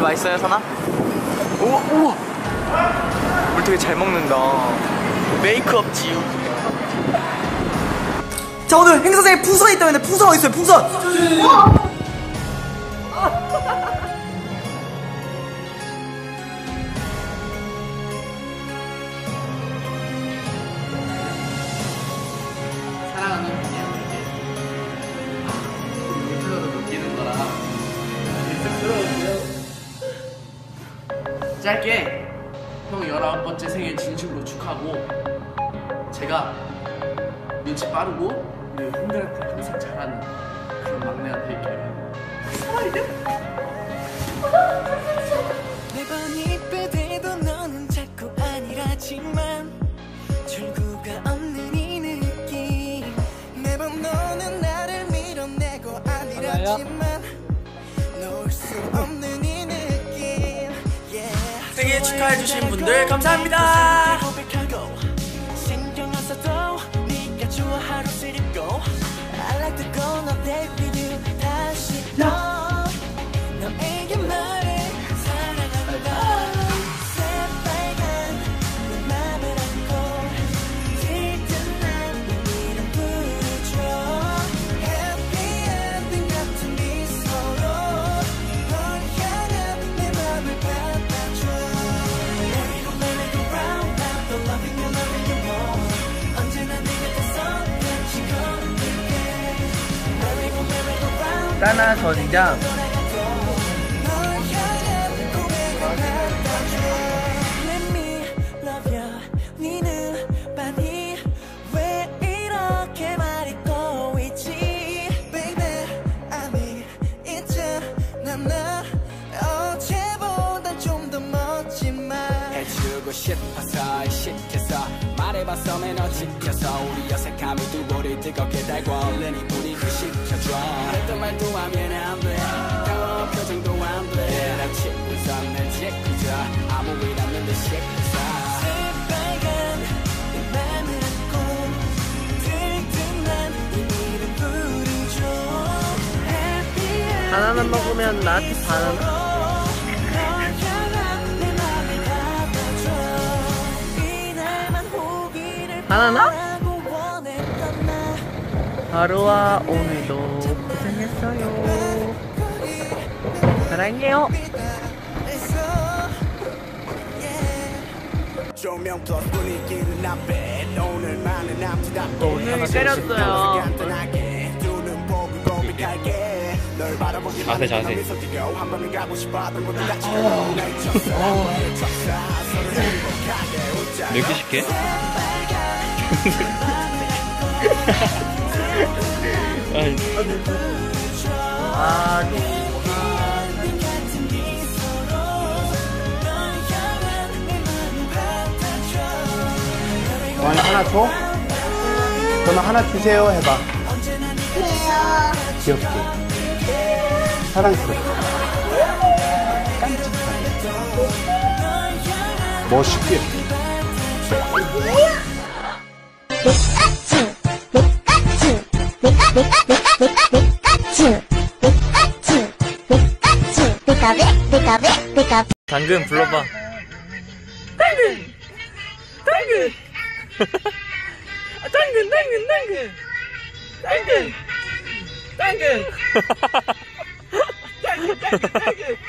물 맛있어요, 선아? 우와, 우와! 물 되게 잘 먹는다. 메이크업 지우. 자, 오늘 행사장에 풍선이 있다는데 풍선 어디 있어요, 풍선! 짧게 형 19번째 생일 진심으로 축하하고 제가 눈치 빠르고 우리 형들한테 항상 잘하는 그런 막내가 될게요. 매번 축하해주신 분들 감사합니다. 까나 전장. 말해봤어 너 지켜서 우리 어색함이 두 볼이 뜨겁게 달고 얼른 이 분위기 시켜줘. 했던 말도 하면 안돼. 당황한 표정도 안돼. 난 친구서 날 지키자 아무 일 없는 듯 Happy 바나나 먹으면 나한테 바나나? 바나나? 하루와 오늘도 고생했어요. 사랑해요. 오늘 때렸어요. 널 바라보기만 자세, 자세. 웃자 몇 개씩 해? 아이, 아, 너희 하나 줘? 그러면 하나 주세요 해봐. 귀엽게. 사랑스럽게. 깜찍하게. 멋있게. 당근 불러봐. 당근! 당근! 아, 당근, 당근, 당근! 당근! 당근! 당근, 당근, 당근!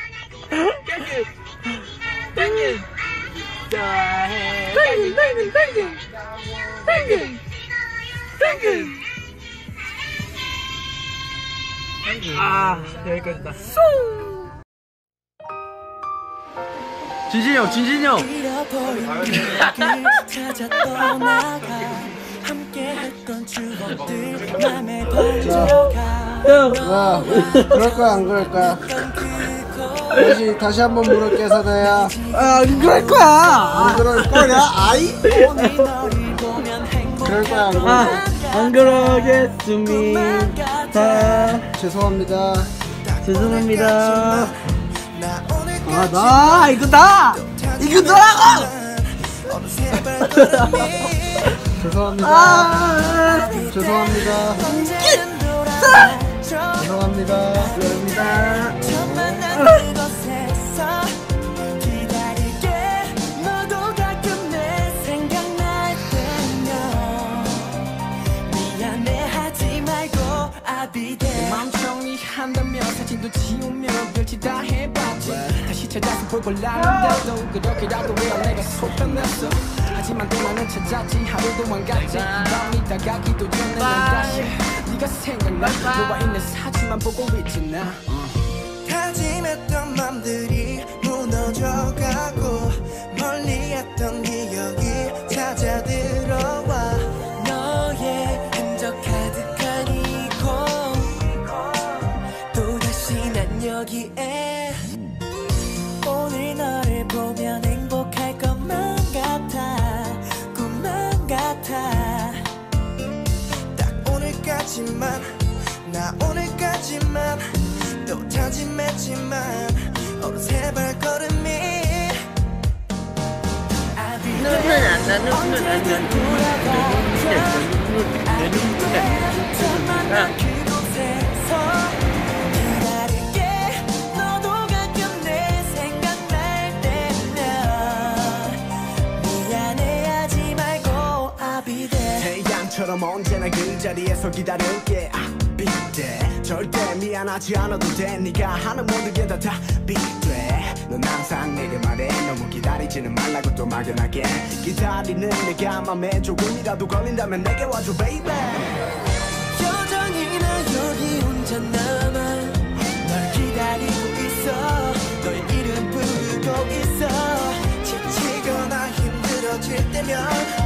당근! 당근! 자해. 당근, 당근, 당근! 당근! 아, 여기까지다. 진진이 형, 진진이 형! 잃어버린 기억을 찾아 떠나가 함께했던 추억들 맘에 번져가 야, 그럴 거야, 안 그럴 거야? 다시, 다시 한번 물을게, 사나야. 안 그럴 거야! 안 그럴 거야? 아이? 그럴 거야, 안 그럴 아, 거야? 안 그러겠습니다. 죄송합니다. 죄송합니다. 나 오늘 아, 나, 이거 나! 이거 너라고! 죄송합니다. 아, 죄송합니다. 언제는 돌아와 죄송합니다. 죄송합니다. 볼걸 나는데도 그렇게라도 왜 내가 속편냈어 하지만 또 나는 찾았지. 하루 동안 갔지. 밤이 다가기도 전에 난 다시 네가 생각나 너와 있는 사진만 보고 있지 나. 다짐했던 맘들이 무너져가 오늘까지만 나 오늘까지만 또 다짐했지만 어느새 발걸음이 눈은 안 나, 눈은 안 나, 눈은 안 나. 그곳에서 자리에서 기다릴게. I'll be there 절대 미안하지 않아도 돼. 네가 하는 모든 게다 답이 돼넌 항상 내게 말해. 너무 기다리지는 말라고 또 막연하게. 기다리는 내가 맘에 조금이라도 걸린다면 내게 와줘 baby. 여전히 나 여기 혼자 남아. 널 기다리고 있어. 너의 이름 부르고 있어. 지치거나 힘들어질 때면